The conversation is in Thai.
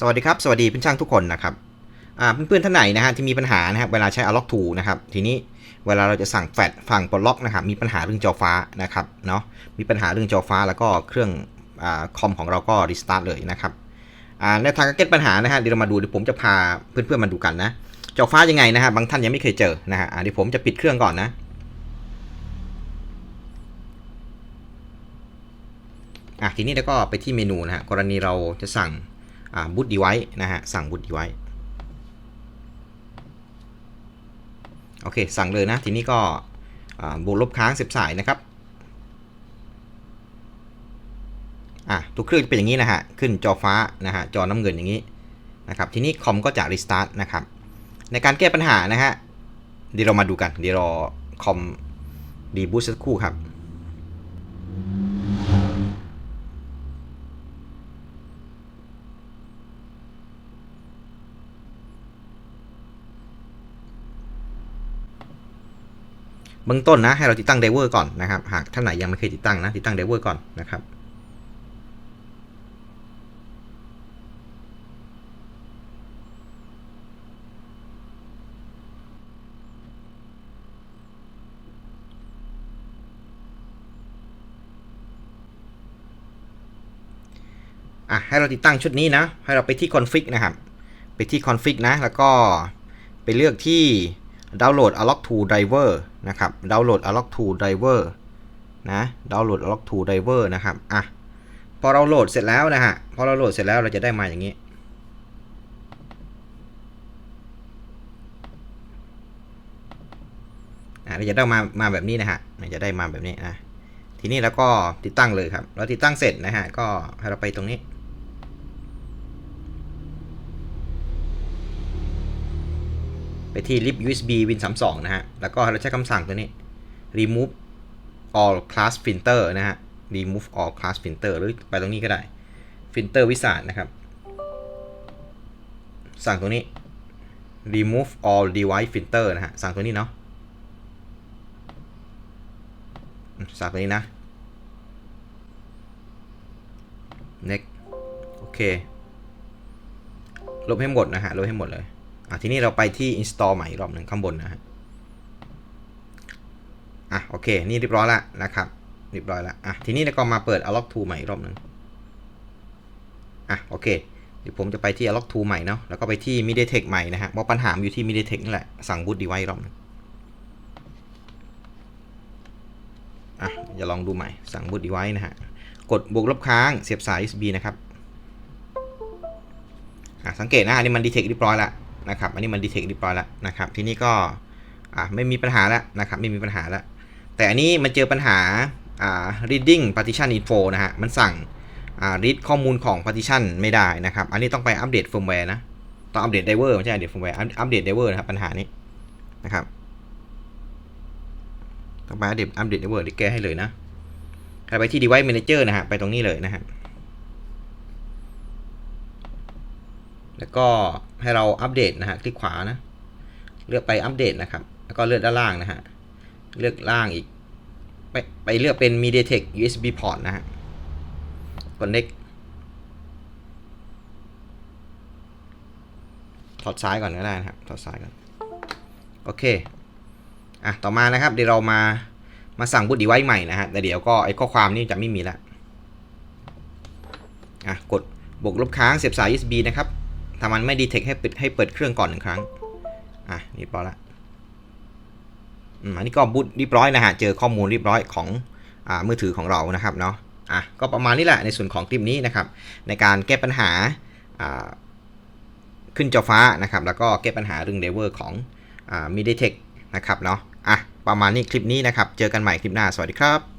สวัสดีครับ สวัสดีเพื่อนช่างทุกคนนะครับอ่าเพื่อนๆท่านไหนนะฮะที่มีปัญหานะครับเวลาใช้ Unlock Tool นะครับทีนี้เวลาเราจะสั่งแฟลชฝั่งปลดล็อกนะครับมีปัญหาเรื่องจอฟ้านะครับเนาะมีปัญหาเรื่องจอฟ้าแล้วก็เครื่องอคอมของเราก็รีสตาร์ทเลยนะครับในทางการแก้ปัญหานะฮะเดี๋ยวเรามาดูเดี๋ยวผมจะพาเพื่อนๆมาดูกันนะจอฟ้ายังไงนะฮะบางท่านยังไม่เคยเจอนะฮะเดี๋ยวผมจะปิดเครื่องก่อนนะอะทีนี้แล้วก็ไปที่เมนูนะฮะกรณีเราจะสั่ง บูตดีไว้นะฮะ สั่งบูตดีไว้โอเค สั่งเลยนะ ทีนี้ก็บวกลบค้างเสียบสายนะครับอะทุกเครื่องเป็นอย่างนี้นะฮะ ขึ้นจอฟ้านะฮะ จอน้ำเงินอย่างนี้นะครับ ทีนี้คอมก็จะรีสตาร์ทนะครับ ในการแก้ปัญหานะฮะ เดี๋ยวเรามาดูกัน เดี๋ยวรอคอมดีบูตสักครู่ครับ เบื้องต้นนะให้เราติดตั้งไดเวอร์ก่อนนะครับ หากท่านไหนยังไม่เคยติดตั้งนะติดตั้งไดเวอร์ก่อนนะครับอะให้เราติดตั้งชุดนี้นะ ให้เราไปที่ config นะครับ ไปที่ config นะ แล้วก็ไปเลือกที่ดาวน์โหลด unlock to driver นะครับดาวน์โหลด unlock to driver นะดาวน์โหลด unlock to driver นะครับอะพอเราโหลดเสร็จแล้วนะฮะพอเราโหลดเสร็จแล้วเราจะได้มาอย่างนี้เราจะได้มามาแบบนี้นะฮะจะได้มาแบบนี้นะทีนี้เราก็ติดตั้งเลยครับเราติดตั้งเสร็จนะฮะก็ให้เราไปตรงนี้ ไปที่ lib usb win 3 2นะฮะ แล้วก็เราใช้คำสั่งตัวนี้ remove all class filter นะฮะ remove all class filter หรือไปตรงนี้ก็ได้ filter วิสานนะครับ สั่งตัวนี้ remove all device filter นะฮะ สั่งตัวนี้เนาะ สั่งตัวนี้นะ next โอเค ลบให้หมดนะฮะ ลบให้หมดเลย อะทีนี้เราไปที่ install ใหม่รอบหนึ่งข้างบนนะฮะอะโอเค นี่เรียบร้อยล้วนะครับเรียบร้อยล้วอะทีนี้เราก็มาเปิด unlock tool ใหม่รอบหนึ่งอะโอเคเดี๋ยวผมจะไปที่ unlock tool ใหม่เนาะแล้วก็ไปที่ MediaTek ใหม่นะฮะเพราะปัญหาอยู่ที่ MediaTek นี่แหละสั่ง boot device รอบหนึงอะจะลองดูใหม่สั่ง boot device นะฮะกดบวกลบค้างเสียบสาย USB นะครับอะสังเกตนะอันนี้มัน detect เรียบร้อยแล้ว นะครับ อันนี้มันดีเทคเรียบร้อยแล้วนะครับ ทีนี้ก็อ่าไม่มีปัญหาแล้วนะครับ ไม่มีปัญหาแล้ว แต่อันนี้มันเจอปัญหาอ่า reading partition info นะฮะ มันสั่งอ่า read ข้อมูลของ partition ไม่ได้นะครับ อันนี้ต้องไปอัปเดต firmware นะ ต้องอัปเดต driver ไม่ใช่อัปเดต firmware อัปเดต driver นะครับปัญหานี้นะครับ ต้องไปอัปเดตอัปเดต driver ที่แก้ให้เลยนะใครไปที่ device manager นะฮะ ไปตรงนี้เลยนะฮะ แล้วก็ให้เราอัปเดตนะฮะคลิกขวานะ เลือกไปอัปเดตนะครับ แล้วก็เลือกด้านล่างนะฮะ เลือกล่างอีก ไปไปเลือกเป็น MediaTek USB port นะฮะ connect ถอดซ้ายก่อนก็ได้นะครับ ถอดซ้ายก่อน โอเค อะ ต่อมานะครับ เดี๋ยวเรามา มาสั่งบูตดีไว้ใหม่นะฮะ แต่เดี๋ยวก็ไอ้ข้อความนี้จะไม่มีละ อะ กดบวกลบค้างเสียบสาย USB นะครับ ถ้ามันไม่ดีเทคให้ปิดให้เปิดเครื่องก่อนหนึ่งครั้ง อะเรียบร้อละอันนี้ก็บูตเรียบร้อยนะฮะ เจอข้อมูลเรียบร้อยของอ่ามือถือของเรานะครับเนาะ อะ ก็ประมาณนี้แหละในส่วนของคลิปนี้นะครับ ในการแก้ปัญหาขึ้นจอฟ้านะครับ แล้วก็แก้ปัญหาเรื่องเดเวอร์ของอ่า MediaTek นะครับเนาะ อะ ประมาณนี้คลิปนี้นะครับ เจอกันใหม่คลิปหน้า สวัสดีครับ